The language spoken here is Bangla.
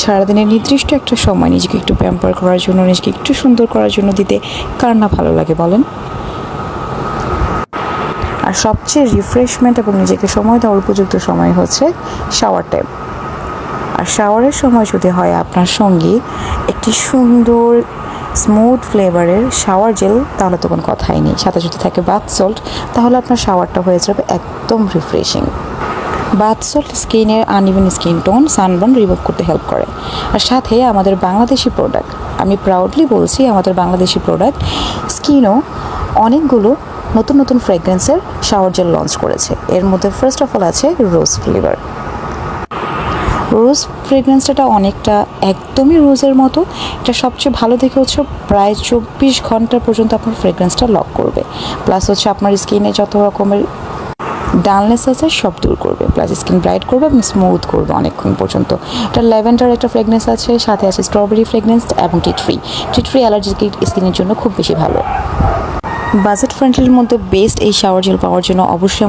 সারাদিনের নির্দিষ্ট একটা সময় নিজেকে একটু প্যাম্পার করার জন্য, নিজেকে একটু সুন্দর করার জন্য দিতে কার না ভালো লাগে বলেন? আর সবচেয়ে রিফ্রেশমেন্ট এবং নিজেকে সময় দেওয়ার উপযুক্ত সময় হচ্ছে শাওয়ার টাইম আর শাওয়ারের সময় যদি হয় আপনার সঙ্গী একটি সুন্দর স্মুথ ফ্লেভারের শাওয়ার জেল তাহলে তো কোনো কথাই নেই। সাথে যদি থাকে বাথ সল্ট তাহলে আপনার শাওয়ারটা হয়ে যাবে একদম রিফ্রেশিং বাথ সল্ট স্কিনের uneven skin tone sunburn remove করতে হেল্প করে। আর সাথে আমাদের বাংলাদেশি প্রোডাক্ট, আমি প্রাউডলি বলছি আমাদের বাংলাদেশি প্রোডাক্ট, স্কিনও অনেকগুলো নতুন নতুন ফ্রেগ্রেন্সের শাওয়ার জেল লঞ্চ করেছে। এর মধ্যে ফার্স্ট অফ অল আছে রোজ ফ্লেভার রোজ ফ্রেগরেন্সটা অনেকটা একদমই রোজের মতো। এটা সবচেয়ে ভালো দেখে হচ্ছে প্রায় চব্বিশ ঘণ্টা পর্যন্ত আপনার ফ্রেগরেন্সটা লক করবে। প্লাস হচ্ছে আপনার স্কিনে যত রকমের ডালনেস আছে, সব দূর করবে। প্লাস স্কিন ব্রাইট করবে এবং স্মুথ করবে অনেকক্ষণ পর্যন্ত। এটা ল্যাভেন্ডার একটা ফ্রেগনেন্স আছে, সাথে আছে স্ট্রবেরি ফ্রেগনেন্স এবং tea tree tea tree allergic স্কিনের জন্য খুব বেশি ভালো। বাজেট ফ্রেন্ডলির মধ্যে বেস্ট এই শাওয়ার জেল পাওয়ার জন্য অবশ্যই